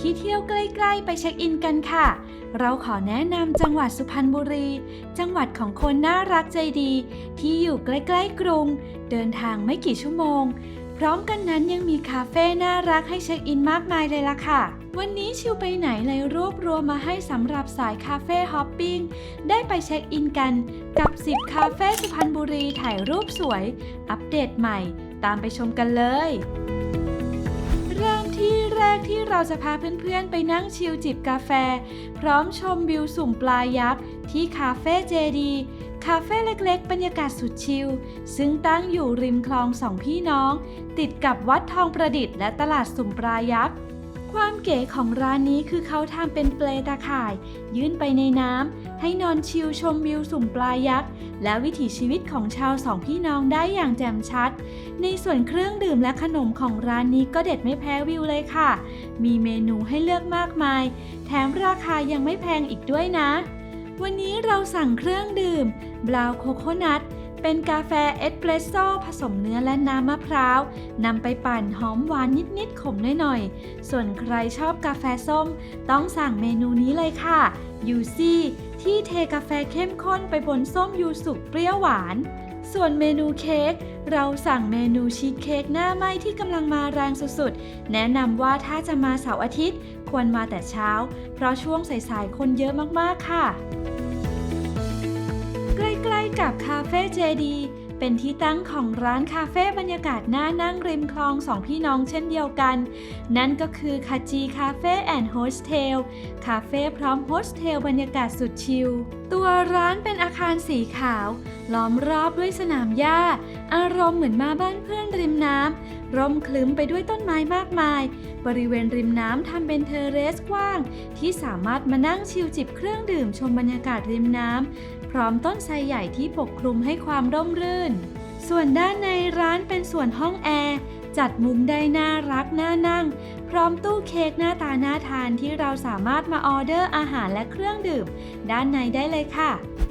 ที่เที่ยวใกล้ๆ ไปเช็คอินกันค่ะ เราขอแนะนำจังหวัดสุพรรณบุรี จังหวัดของคนน่ารักใจดี ที่อยู่ใกล้ๆกรุง เดินทางไม่กี่ชั่วโมง พร้อมกันนั้นยังมีคาเฟ่น่ารักให้เช็คอินมากมายเลยล่ะค่ะวันนี้ชิวไปไหนเลยรวบรวมมาให้สำหรับสายคาเฟ่ฮอปปิ้งได้ไปเช็คอินกัน กับ 10 คาเฟ่สุพรรณบุรีถ่ายรูปสวย อัปเดตใหม่ ตามไปชมกันเลย แรกที่เราจะพาเพื่อนๆ ไปนั่งชิลจิบกาแฟ พร้อมชมวิวสุ่มปลายักษ์ที่คาเฟ่เจดีคาเฟ่เล็กๆ บรรยากาศสุดชิล ซึ่งตั้งอยู่ริมคลองสองพี่น้อง ติดกับวัดทองประดิษฐ์และตลาดสุ่มปลายักษ์ ความเก๋ของร้านนี้คือเขาทำเป็นเปลตาข่าย ยื่นไปในน้ำให้นอนชิลชมวิวสุ่มปลายักษ์ และวิถีชีวิตของชาวสองพี่น้องได้อย่างแจ่มชัด ในส่วนเครื่องดื่มและขนมของร้านนี้ก็เด็ดไม่แพ้วิวเลยค่ะ มีเมนูให้เลือกมากมาย แถมราคายังไม่แพงอีกด้วยนะ วันนี้เราสั่งเครื่องดื่มบราวโคโคนัท เป็นกาแฟเอสเปรสโซ่ผสมเนื้อและน้ำมะพร้าวนำไปปั่นหอมหวานนิดๆขมหน่อยๆ ส่วนใครชอบกาแฟส้ม ต้องสั่งเมนูนี้เลยค่ะยูซี่ที่เทกาแฟเข้มข้นไปบนส้มยูสุกเปรี้ยวหวาน ส่วนเมนูเค้กเราสั่งเมนูชีสเค้กหน้าไหม้ที่กำลังมาแรงสุดๆ แนะนำว่าถ้าจะมาเสาร์อาทิตย์ ควรมาแต่เช้า เพราะช่วงสายๆคนเยอะมากๆค่ะ กับคาเฟ่เจดีเป็นที่ตั้งของร้านคาเฟ่บรรยากาศน่านั่งริมคลองสองพี่น้องเช่นเดียวกัน นั่นก็คือคาจีคาเฟ่แอนด์โฮสเทลคาเฟ่พร้อมโฮสเทลบรรยากาศสุดชิล ตัวร้านเป็นอาคารสีขาว ล้อมรอบด้วยสนามหญ้า อารมณ์เหมือนมาบ้านเพื่อนริมน้ำร่มคลึ้มไปด้วยต้นไม้มากมาย บริเวณริมน้ำทำเป็นเทเรสกว้าง ที่สามารถมานั่งชิลจิบเครื่องดื่มชมบรรยากาศริมน้ำ พร้อมต้นไทรใหญ่ที่ปกคลุมให้ความร่มรื่น ส่วนด้านในร้านเป็นส่วนห้องแอร์ จัดมุมได้น่ารักน่านั่ง พร้อมตู้เค้กหน้าตาน่าทานที่เราสามารถมาออเดอร์อาหารและเครื่องดื่ม ด้านในได้เลยค่ะ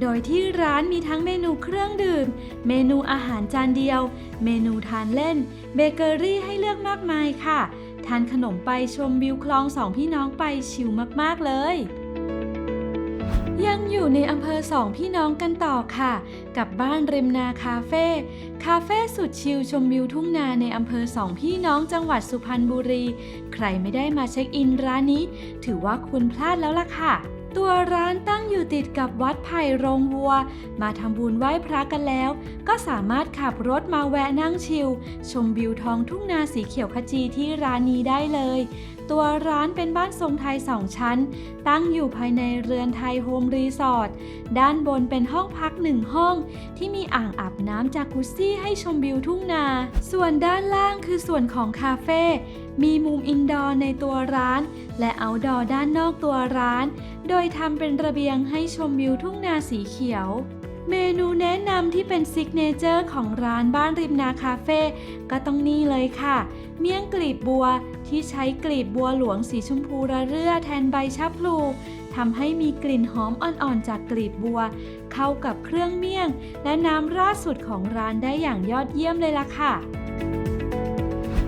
โดยที่ร้านมีทั้งเมนูเครื่องดื่ม เมนูอาหารจานเดียว เมนูทานเล่น เบเกอรี่ให้เลือกมากมายค่ะ ทานขนมไปชมวิวคลองสองพี่น้องไปชิลมากๆเลย ยังอยู่ในอำเภอสองพี่น้องกันต่อค่ะ กับบ้านริมนาคาเฟ่คาเฟ่สุดชิลชมวิวทุ่งนาในอำเภอสองพี่น้องจังหวัดสุพรรณบุรี ใครไม่ได้มาเช็คอินร้านนี้ ถือว่าคุณพลาดแล้วล่ะค่ะตัวร้านตั้งอยู่ติดกับวัดไผ่โรงวัว มาทำบุญไหว้พระกันแล้ว ก็สามารถขับรถมาแวะนั่งชิล ชมวิวท้องทุ่งนาสีเขียวขจีที่ร้านนี้ได้เลย ตัวร้านเป็นบ้านทรงไทยสองชั้น ตั้งอยู่ภายในเรือนไทยโฮมรีสอร์ท ด้านบนเป็นห้องพักหนึ่งห้อง ที่มีอ่างอาบน้ำจากุซซี่ให้ชมวิวทุ่งนา ส่วนด้านล่างคือส่วนของคาเฟ่ มีมุมอินดอร์ในตัวร้าน และเอาดอร์ด้านนอกตัวร้าน โดยทำเป็นระเบียงให้ชมวิวทุ่งนาสีเขียวเมนูแนะนำที่เป็นซิกเนเจอร์ของร้านบ้านริมนาคาเฟ่ก็ต้องนี่เลยค่ะ เมี่ยงกลีบบัว ที่ใช้กลีบบัวหลวงสีชมพูระเรื่อแทนใบชะพลูทำให้มีกลิ่นหอมอ่อนๆจากกลีบบัว เข้ากับเครื่องเมี่ยง และน้ำราดสุดของร้านได้อย่างยอดเยี่ยมเลยล่ะค่ะ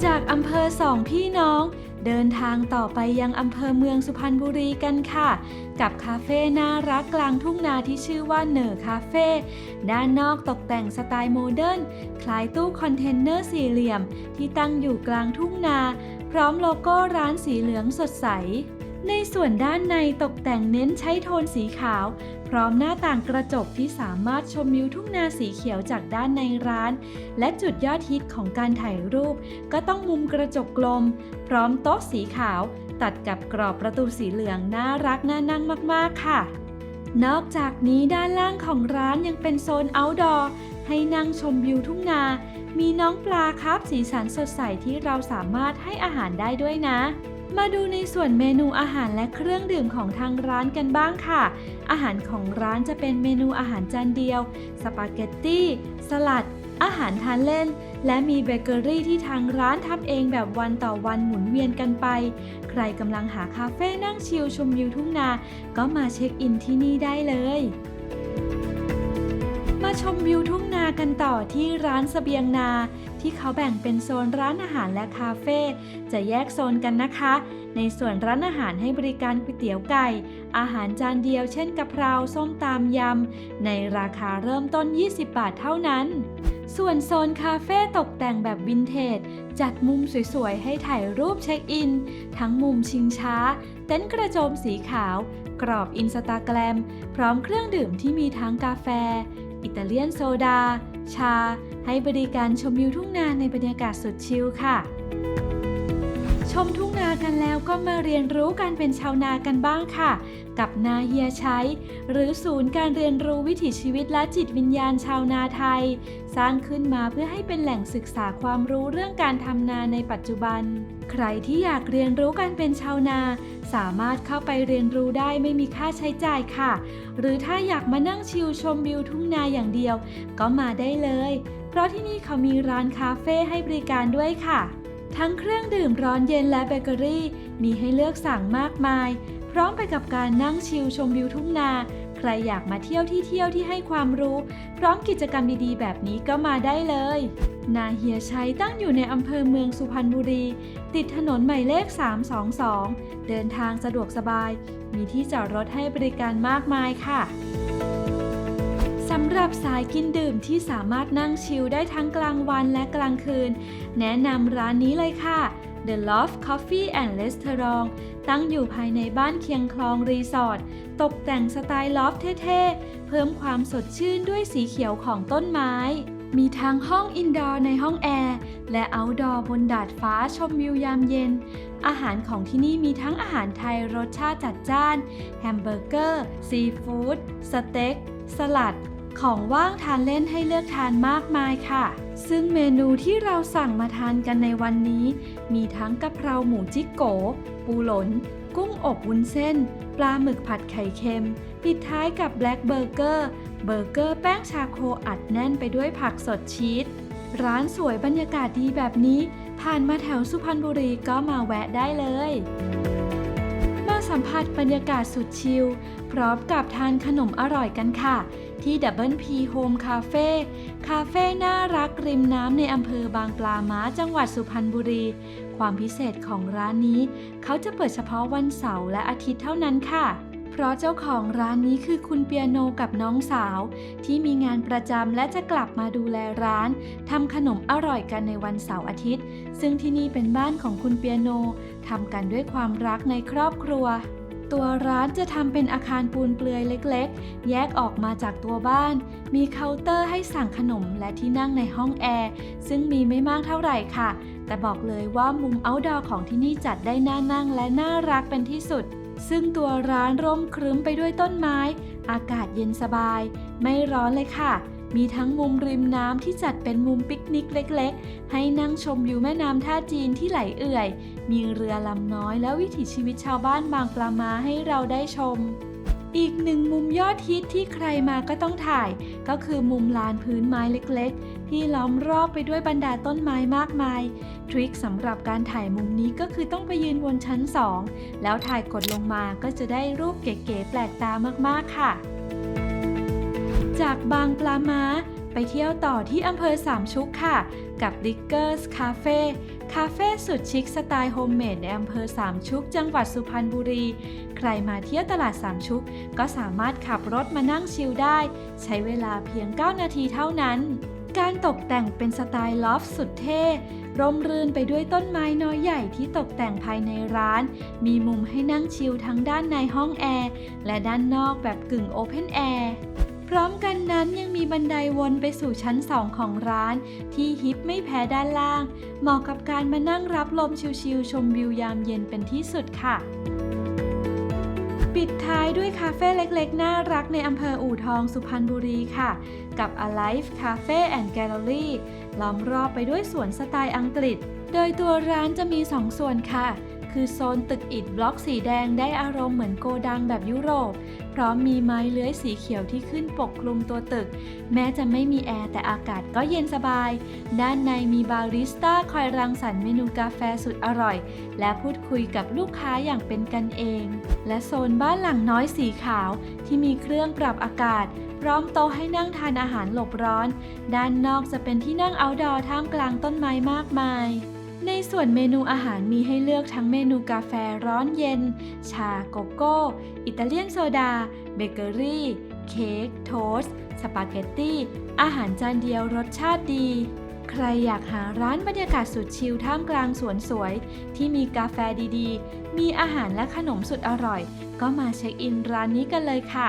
จากอำเภอสองพี่น้อง เดินทางต่อไปยังอำเภอเมืองสุพรรณบุรีกันค่ะ กับคาเฟ่น่ารักกลางทุ่งนาที่ชื่อว่าเหน่อคาเฟ่ด้านนอกตกแต่งสไตล์โมเดิร์นคล้ายตู้คอนเทนเนอร์สี่เหลี่ยม ที่ตั้งอยู่กลางทุ่งนา พร้อมโลโก้ร้านสีเหลืองสดใส ในส่วนด้านในตกแต่งเน้นใช้โทนสีขาว พร้อมหน้าต่างกระจกที่สามารถชมวิวทุ่งนาสีเขียวจากด้านในร้าน และจุดยอดฮิตของการถ่ายรูป ก็ต้องมุมกระจกกลม พร้อมโต๊ะสีขาว ตัดกับกรอบประตูสีเหลืองน่ารักน่านั่งมาก ๆ ค่ะนอกจากนี้ด้านล่างของร้านยังเป็นโซน outdoor ให้นั่งชมวิวทุ่งนา มีน้องปลาครับสีสันสดใสที่เราสามารถให้อาหารได้ด้วยนะ มาดูในส่วนเมนูอาหารและเครื่องดื่มของทางร้านกันบ้างค่ะ อาหารของร้านจะเป็นเมนูอาหารจานเดียว สปาเกตตี้ สลัด อาหารทานเล่น และมีเบเกอรี่ที่ทางร้านทำเองแบบวันต่อวันหมุนเวียนกันไป ใครกำลังหาคาเฟ่นั่งชิลชมวิวทุ่งนา ก็มาเช็คอินที่นี่ได้เลย ชมวิวทุ่งนากันต่อที่ร้านเสบียงนา ที่เขาแบ่งเป็นโซนร้านอาหารและคาเฟ่จะแยกโซนกันนะคะ ในส่วนร้านอาหารให้บริการก๋วยเตี๋ยวไก่ อาหารจานเดียวเช่นกะเพราส้มตำยำ ในราคาเริ่มต้น 20 บาทเท่านั้น ส่วนโซนคาเฟ่ตกแต่งแบบวินเทจ จัดมุมสวยๆ ให้ถ่ายรูปเช็คอิน ทั้งมุมชิงช้า เต็นท์กระโจมสีขาว กรอบอินสตาแกรม พร้อมเครื่องดื่มที่มีทั้งกาแฟ อิตาเลียนโซดา ชา ให้บริการชมวิวทุ่งนาในบรรยากาศสดชิลค่ะ ชมทุ่งนากันแล้วก็มาเรียนรู้การเป็นชาวนากันบ้างค่ะ กับนาเฮียใช้ หรือศูนย์การเรียนรู้วิถีชีวิตและจิตวิญญาณชาวนาไทย สร้างขึ้นมาเพื่อให้เป็นแหล่งศึกษาความรู้เรื่องการทำนาในปัจจุบัน ใครที่อยากเรียนรู้การเป็นชาวนา สามารถเข้าไปเรียนรู้ได้ไม่มีค่าใช้จ่ายค่ะ หรือถ้าอยากมานั่งชิลชมวิวทุ่งนาอย่างเดียว ก็มาได้เลย เพราะที่นี่เขามีร้านคาเฟ่ให้บริการด้วยค่ะ ทั้งเครื่องดื่มร้อนเย็นและเบเกอรี่ มีให้เลือกสั่งมากมาย พร้อมไปกับการนั่งชิลชมวิวทุ่งนา ใครอยากมาเที่ยวที่เที่ยวที่ให้ความรู้ พร้อมกิจกรรมดีๆ แบบนี้ก็มาได้เลย นาเฮียชัยตั้งอยู่ในอำเภอเมืองสุพรรณบุรี ติดถนนหมายเลข 322 เดินทางสะดวกสบาย มีที่จอดรถให้บริการมากมายค่ะ สำหรับสายกินดื่มที่สามารถนั่งชิลได้ทั้งกลางวันและกลางคืน แนะนำร้านนี้เลยค่ะ The Loft Coffee and Restaurant ตั้งอยู่ภายในบ้านเคียงคลองรีสอร์ทตกแต่งสไตล์ลอฟเท่ๆ เพิ่มความสดชื่นด้วยสีเขียวของต้นไม้ มีทั้งห้องอินดอร์ในห้องแอร์ และเอาท์ดอร์บนดาดฟ้าชมวิวยามเย็น อาหารของที่นี่มีทั้งอาหารไทยรสชาติจัดจ้าน แฮมเบอร์เกอร์ ซีฟู้ด สเต็ก สลัด ของว่างทานเล่นให้เลือกทานมากมายค่ะ ซึ่งเมนูที่เราสั่งมาทานกันในวันนี้ มีทั้งกะเพราหมูจิกโก ปูหลน กุ้งอบวุ้นเส้น ปลาหมึกผัดไข่เค็ม ปิดท้ายกับแบล็กเบอร์เกอร์ เบอร์เกอร์แป้งชาโคอัดแน่นไปด้วยผักสดชีส ร้านสวยบรรยากาศดีแบบนี้ ผ่านมาแถวสุพรรณบุรีก็มาแวะได้เลย สัมผัสบรรยากาศสุดชิล พร้อมกับทานขนมอร่อยกันค่ะ ที่ Double P Home Cafe คาเฟ่น่ารักริมน้ำในอำเภอบางปลาม้าจังหวัดสุพรรณบุรี ความพิเศษของร้านนี้ เขาจะเปิดเฉพาะวันเสาร์และอาทิตย์เท่านั้นค่ะ เพราะเจ้าของร้านนี้คือคุณเปียโนกับน้องสาว ที่มีงานประจำและจะกลับมาดูแลร้านทำขนมอร่อยกันในวันเสาร์อาทิตย์ ซึ่งที่นี่เป็นบ้านของคุณเปียโนทำกันด้วยความรักในครอบครัว ตัวร้านจะทำเป็นอาคารปูนเปลือยเล็กๆ แยกออกมาจากตัวบ้าน มีเคาน์เตอร์ให้สั่งขนมและที่นั่งในห้องแอร์ซึ่งมีไม่มากเท่าไหร่ค่ะ แต่บอกเลยว่ามุม outdoor ของที่นี่จัดได้น่านั่งและน่ารักเป็นที่สุด ซึ่งตัวร้านร่มครึ้มไปด้วยต้นไม้ อากาศเย็นสบาย ไม่ร้อนเลยค่ะ มีทั้งมุมริมน้ำที่จัดเป็นมุมปิกนิกเล็กๆ ให้นั่งชมวิวแม่น้ำท่าจีนที่ไหลเอื่อย มีเรือลำน้อยและวิถีชีวิตชาวบ้านบางปลามาให้เราได้ชม อีกหนึ่งมุมยอดฮิตที่ใครมาก็ต้องถ่าย ก็คือมุมลานพื้นไม้เล็กๆ ที่ล้อมรอบไปด้วยบรรดาต้นไม้มากมาย ทริคสำหรับการถ่ายมุมนี้ก็คือต้องไปยืนบนชั้น 2 แล้วถ่ายกดลงมาก็จะได้รูปเก๋ๆแปลกตามากๆค่ะ จากบางปลาม้าไปเที่ยวต่อที่อำเภอสามชุกค่ะ กับ Diggers Cafe คาเฟ่สุดชิคสไตล์โฮมเมดในอำเภอสามชุก จังหวัดสุพรรณบุรี ใครมาเที่ยวตลาดสามชุก ก็สามารถขับรถมานั่งชิลได้ ใช้เวลาเพียง 9 นาทีเท่านั้น การตกแต่งเป็นสไตล์ลอฟสุดเท่ร่มรื่นไปด้วยต้นไม้น้อยใหญ่ที่ตกแต่งภายในร้าน มีมุมให้นั่งชิลทั้งด้านในห้องแอร์ และด้านนอกแบบกึ่งโอเพนแอร์ ร้อมกันนั้นยังมีบันไดวนไปสู่ชั้น2ของร้าน ที่ฮิปไม่แพ้ด้านล่าง เหมาะกับการมานั่งรับลมชิลๆชมวิวยามเย็นเป็นที่สุดค่ะปิดท้ายด้วยคาเฟ่เล็กๆ น่ารักในอำเภออู่ทองสุพรรณบุรีค่ะ กับ Alive Cafe and Gallery ล้อมรอบไปด้วยสวนสไตล์อังกฤษ โดยตัวร้านจะมี 2 ส่วนค่ะ คือโซนตึกอิฐบล็อกสีแดงได้อารมณ์เหมือนโกดังแบบยุโรป พร้อมมีไม้เลื้อยสีเขียวที่ขึ้นปกคลุมตัวตึก แม้จะไม่มีแอร์แต่อากาศก็เย็นสบาย ด้านในมีบาริสต้าคอยรังสรรค์เมนูกาแฟสุดอร่อย และพูดคุยกับลูกค้าอย่างเป็นกันเอง และโซนบ้านหลังน้อยสีขาวที่มีเครื่องปรับอากาศพร้อมโต๊ะให้นั่งทานอาหารหลบร้อน ด้านนอกจะเป็นที่นั่ง outdoor ท่ามกลางต้นไม้มากมาย ในส่วนเมนูอาหารมีให้เลือกทั้งเมนูกาแฟร้อนเย็น ชาโกโก้ อิตาเลียนโซดา เบเกอรี่ เค้ก โทสต์สปาเกตตี้ อาหารจานเดียวรสชาติดี ใครอยากหาร้านบรรยากาศสุดชิลท่ามกลางสวนสวย ที่มีกาแฟดีๆ มีอาหารและขนมสุดอร่อย ก็มาเช็คอินร้านนี้กันเลยค่ะ